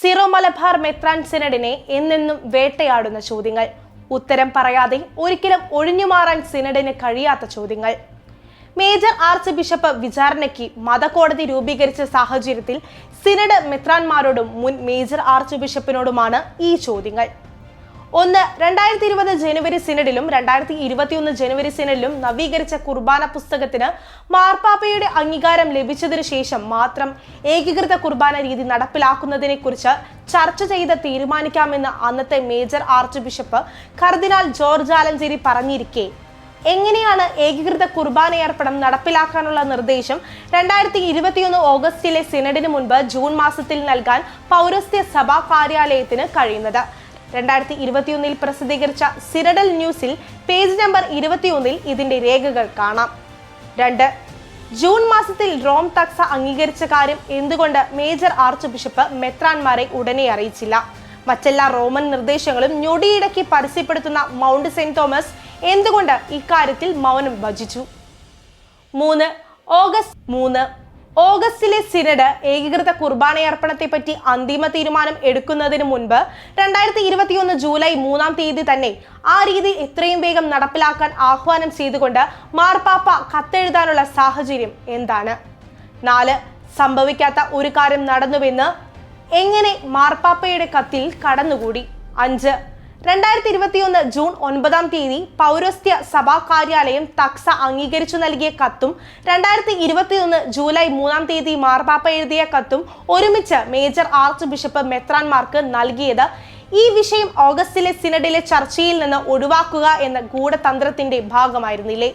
Syro Malabar മെത്രാൻ സിനഡിനെ എന്നെന്നും വേട്ടയാടുന്ന ചോദ്യങ്ങൾ. ഉത്തരം പറയാതെ ഒരിക്കലും ഒഴിഞ്ഞുമാറാൻ സിനഡിന് കഴിയാത്ത ചോദ്യങ്ങൾ. മേജർ ആർച്ച് ബിഷപ്പ് വിചാരണയ്ക്ക് മതകോടതി രൂപീകരിച്ച സാഹചര്യത്തിൽ സിനഡ് മെത്രാൻമാരോടും മുൻ മേജർ ആർച്ച് ബിഷപ്പിനോടുമാണ് ഈ ചോദ്യങ്ങൾ. ഒന്ന് രണ്ടായിരത്തി ഇരുപത് ജനുവരി സിനഡിലും രണ്ടായിരത്തി ഇരുപത്തിയൊന്ന് ജനുവരി സിനഡിലും നവീകരിച്ച കുർബാന പുസ്തകത്തിന് മാർപ്പാപ്പയുടെ അംഗീകാരം ലഭിച്ചതിനു ശേഷം മാത്രം ഏകീകൃത കുർബാന രീതി നടപ്പിലാക്കുന്നതിനെ കുറിച്ച് ചർച്ച ചെയ്ത് തീരുമാനിക്കാമെന്ന് അന്നത്തെ major archbishop cardinal George Alencherry പറഞ്ഞിരിക്കെ. എങ്ങനെയാണ് ഏകീകൃത കുർബാന കുർബാനയർപ്പണം നടപ്പിലാക്കാനുള്ള നിർദ്ദേശം രണ്ടായിരത്തി ഇരുപത്തിയൊന്ന് ഓഗസ്റ്റിലെ സിനഡിന് മുൻപ് ജൂൺ മാസത്തിൽ നൽകാൻ പൗരസ്ത്യ സഭാ കാര്യാലയത്തിന് കഴിയുന്നത്? രണ്ടായിരത്തി ഇരുപത്തിയൊന്നിൽ പ്രസിദ്ധീകരിച്ച സിരഡൽ ന്യൂസിൽ പേജ് നമ്പർ ഇരുപത്തിയൊന്നിൽ ഇതിന്റെ രേഖകൾ കാണാം. രണ്ട് ജൂൺ മാസത്തിൽ റോം തക്സ അംഗീകരിച്ച കാര്യം എന്തുകൊണ്ട് മേജർ ആർച്ച് ബിഷപ്പ് മെത്രാൻമാരെ ഉടനെ അറിയിച്ചില്ല? മറ്റെല്ലാ റോമൻ നിർദ്ദേശങ്ങളും ഞൊടിയിടയ്ക്ക് പരസ്യപ്പെടുത്തുന്ന മൗണ്ട് സെന്റ് തോമസ് എന്തുകൊണ്ട് ഇക്കാര്യത്തിൽ മൗനം ഭജിച്ചു? മൂന്ന് ഓഗസ്റ്റ് മൂന്ന് ഓഗസ്റ്റിലെ സിനഡ് ഏകീകൃത കുർബാനയർപ്പണത്തെ പറ്റി അന്തിമ തീരുമാനം എടുക്കുന്നതിന് മുൻപ് രണ്ടായിരത്തി ഇരുപത്തിയൊന്ന് ജൂലൈ മൂന്നാം തീയതി തന്നെ ആ രീതി എത്രയും വേഗം നടപ്പിലാക്കാൻ ആഹ്വാനം ചെയ്തുകൊണ്ട് മാർപ്പാപ്പ കത്തെഴുതാനുള്ള സാഹചര്യം എന്താണ്? നാല് സംഭവിക്കാത്ത ഒരു കാര്യം നടന്നുവെന്ന് എങ്ങനെ മാർപ്പാപ്പയുടെ കത്തിൽ കടന്നുകൂടി? അഞ്ച് രണ്ടായിരത്തി ഇരുപത്തിയൊന്ന് ജൂൺ ഒൻപതാം തീയതി പൗരസ്ത്യ സഭാ കാര്യാലയം തക്സ അംഗീകരിച്ചു നൽകിയ കത്തും രണ്ടായിരത്തി ഇരുപത്തിയൊന്ന് ജൂലൈ മൂന്നാം തീയതി മാർപാപ്പ എഴുതിയ കത്തും ഒരുമിച്ച് മേജർ ആർച്ച് ബിഷപ്പ് മെത്രാൻമാർക്ക് നൽകിയത് ഈ വിഷയം ഓഗസ്റ്റിലെ സിനഡിലെ ചർച്ചയിൽ നിന്ന് ഒഴിവാക്കുക എന്ന ഗൂഢതന്ത്രത്തിന്റെ ഭാഗമായിരുന്നില്ലേ?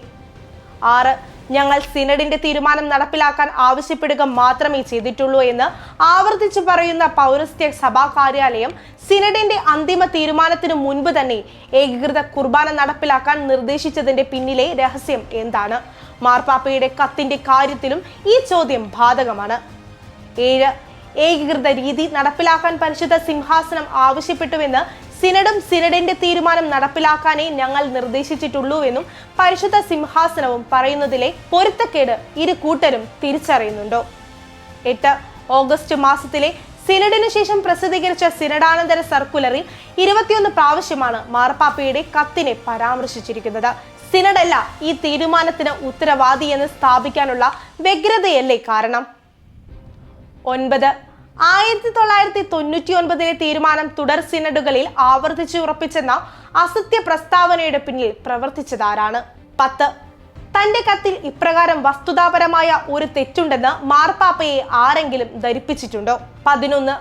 ആറ് ഞങ്ങൾ സിനഡിന്റെ തീരുമാനം നടപ്പിലാക്കാൻ ആവശ്യപ്പെടുക മാത്രമേ ചെയ്തിട്ടുള്ളൂ എന്ന് ആവർത്തിച്ചു പറയുന്ന പൗരസ്ത്യ സഭാ കാര്യാലയം സിനഡിന്റെ അന്തിമ തീരുമാനത്തിനു മുൻപ് തന്നെ ഏകീകൃത കുർബാന നടപ്പിലാക്കാൻ നിർദ്ദേശിച്ചതിന്റെ പിന്നിലെ രഹസ്യം എന്താണ്? മാർപ്പാപ്പയുടെ കത്തിന്റെ കാര്യത്തിലും ഈ ചോദ്യം ബാധകമാണ്. ഏഴ് ഏകീകൃത രീതി നടപ്പിലാക്കാൻ പരിശുദ്ധ സിംഹാസനം ആവശ്യപ്പെട്ടുവെന്ന് സിനഡും സിനഡിന്റെ തീരുമാനം നടപ്പിലാക്കാനേ ഞങ്ങൾ നിർദ്ദേശിച്ചിട്ടുള്ളൂവെന്നും പരിശുദ്ധ സിംഹാസനവും പറയുന്നതിലെ പൊരുത്തക്കേട് ഇരു കൂട്ടരും തിരിച്ചറിയുന്നുണ്ടോ. എട്ട് ഓഗസ്റ്റ് മാസത്തിലെ സിനഡിനു ശേഷം പ്രസിദ്ധീകരിച്ച സിനഡാനന്തര സർക്കുലറിൽ ഇരുപത്തിയൊന്ന് പ്രാവശ്യമാണ് മാർപ്പാപ്പയുടെ കത്തിനെ പരാമർശിച്ചിരിക്കുന്നത്. സിനഡല്ല ഈ തീരുമാനത്തിന് ഉത്തരവാദി എന്ന് സ്ഥാപിക്കാനുള്ള വ്യഗ്രതയല്ലേ കാരണം? ഒൻപത്. ആയിരത്തി തൊള്ളായിരത്തി തൊണ്ണൂറ്റി ഒൻപതിലെ തീരുമാനം തുടർ സിനഡുകളിൽ ആവർത്തിച്ചു ഉറപ്പിച്ചെന്ന അസത്യ പ്രസ്താവനയുടെ പിന്നിൽ പ്രവർത്തിച്ചതാരാണ്? പത്ത്. തന്റെ കത്തിൽ ഇപ്രകാരം വസ്തുതാപരമായ ഒരു തെറ്റുണ്ടെന്ന് മാർപ്പാപ്പയെ ആരെങ്കിലും ധരിപ്പിച്ചിട്ടുണ്ടോ? പതിനൊന്ന്.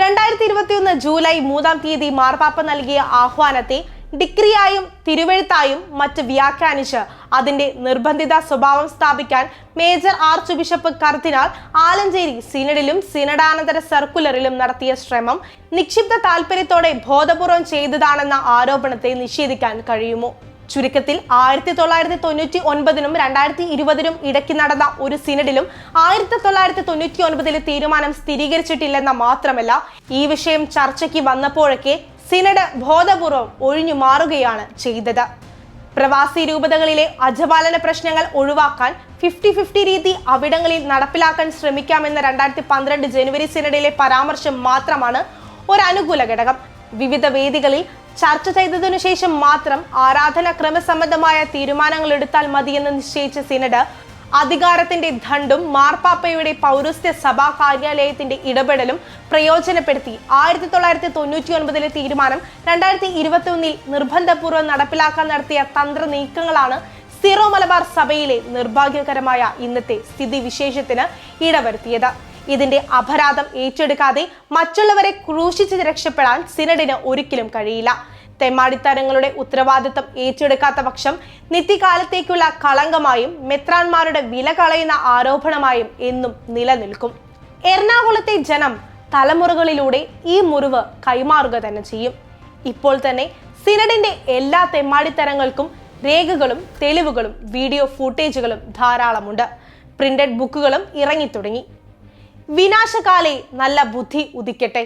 രണ്ടായിരത്തി ഇരുപത്തിയൊന്ന് ജൂലൈ മൂന്നാം തീയതി മാർപ്പാപ്പ നൽകിയ ആഹ്വാനത്തെ ഡിഗ്രിയായും തിരുവഴുത്തായും മറ്റ് വ്യാഖ്യാനിച്ച് അതിന്റെ നിർബന്ധിത സ്വഭാവം സ്ഥാപിക്കാൻ മേജർ ആർച്ച് ബിഷപ്പ് കർദിനാൾ ആലഞ്ചേരി സിനഡിലും സിനഡാനന്തര സർക്കുലറിലും നടത്തിയ ശ്രമം നിക്ഷിപ്ത താല്പര്യത്തോടെ ബോധപൂർവം ചെയ്തതാണെന്ന ആരോപണത്തെ നിഷേധിക്കാൻ കഴിയുമോ? ചുരുക്കത്തിൽ ആയിരത്തി തൊള്ളായിരത്തി തൊണ്ണൂറ്റി ഒൻപതിനും രണ്ടായിരത്തി ഇരുപതിനും ഇടയ്ക്ക് നടന്ന ഒരു സിനഡിലും ആയിരത്തി തൊള്ളായിരത്തി തൊണ്ണൂറ്റി ഒൻപതിലെ തീരുമാനം സ്ഥിരീകരിച്ചിട്ടില്ലെന്ന മാത്രമല്ല ഈ വിഷയം ചർച്ചയ്ക്ക് വന്നപ്പോഴൊക്കെ സിനഡ് ബോധപൂർവം ഒഴിഞ്ഞു മാറുകയാണ് ചെയ്തത്. പ്രവാസി രൂപതകളിലെ അജപാലന പ്രശ്നങ്ങൾ ഒഴിവാക്കാൻ ഫിഫ്റ്റി ഫിഫ്റ്റി രീതി അവിടങ്ങളിൽ നടപ്പിലാക്കാൻ ശ്രമിക്കാമെന്ന രണ്ടായിരത്തി പന്ത്രണ്ട് ജനുവരി സിനഡിലെ പരാമർശം മാത്രമാണ് ഒരു അനുകൂല ഘടകം. വിവിധ വേദികളിൽ ചർച്ച ചെയ്തതിനു ശേഷം മാത്രം ആരാധന ക്രമസംബന്ധമായ തീരുമാനങ്ങൾ എടുത്താൽ മതിയെന്ന് നിശ്ചയിച്ച സിനഡ് അധികാരത്തിന്റെ ധണ്ടും മാർപ്പാപ്പയുടെ പൗരസ്ത്യ സഭാ കാര്യാലയത്തിന്റെ ഇടപെടലും പ്രയോജനപ്പെടുത്തി ആയിരത്തി തൊള്ളായിരത്തി തൊണ്ണൂറ്റി ഒൻപതിലെ തീരുമാനം രണ്ടായിരത്തി ഇരുപത്തി ഒന്നിൽ നിർബന്ധപൂർവം നടപ്പിലാക്കാൻ നടത്തിയ തന്ത്ര നീക്കങ്ങളാണ് സിറോ മലബാർ സഭയിലെ നിർഭാഗ്യകരമായ ഇന്നത്തെ സ്ഥിതിവിശേഷത്തിന് ഇടവരുത്തിയത്. ഇതിന്റെ അപരാധം ഏറ്റെടുക്കാതെ മറ്റുള്ളവരെ ക്രൂശിച്ച് രക്ഷപ്പെടാൻ സിനഡിന് ഒരിക്കലും കഴിയില്ല. തെമ്മാടിത്തരങ്ങളുടെ ഉത്തരവാദിത്തം ഏറ്റെടുക്കാത്ത പക്ഷം നിത്യകാലത്തേക്കുള്ള കളങ്കമായും മെത്രാന്മാരുടെ വില കളയുന്ന ആരോപണമായും എന്നും നിലനിൽക്കും. എറണാകുളത്തെ ജനം തലമുറകളിലൂടെ ഈ മുറിവ് കൈമാറുക തന്നെ ചെയ്യും. ഇപ്പോൾ തന്നെ സിനഡിന്റെ എല്ലാ തെമ്മാടിത്തരങ്ങൾക്കും രേഖകളും തെളിവുകളും വീഡിയോ ഫൂട്ടേജുകളും ധാരാളമുണ്ട്. പ്രിന്റഡ് ബുക്കുകളും ഇറങ്ങിത്തുടങ്ങി വിനാശകാലെ നല്ല ബുദ്ധി ഉദിക്കട്ടെ.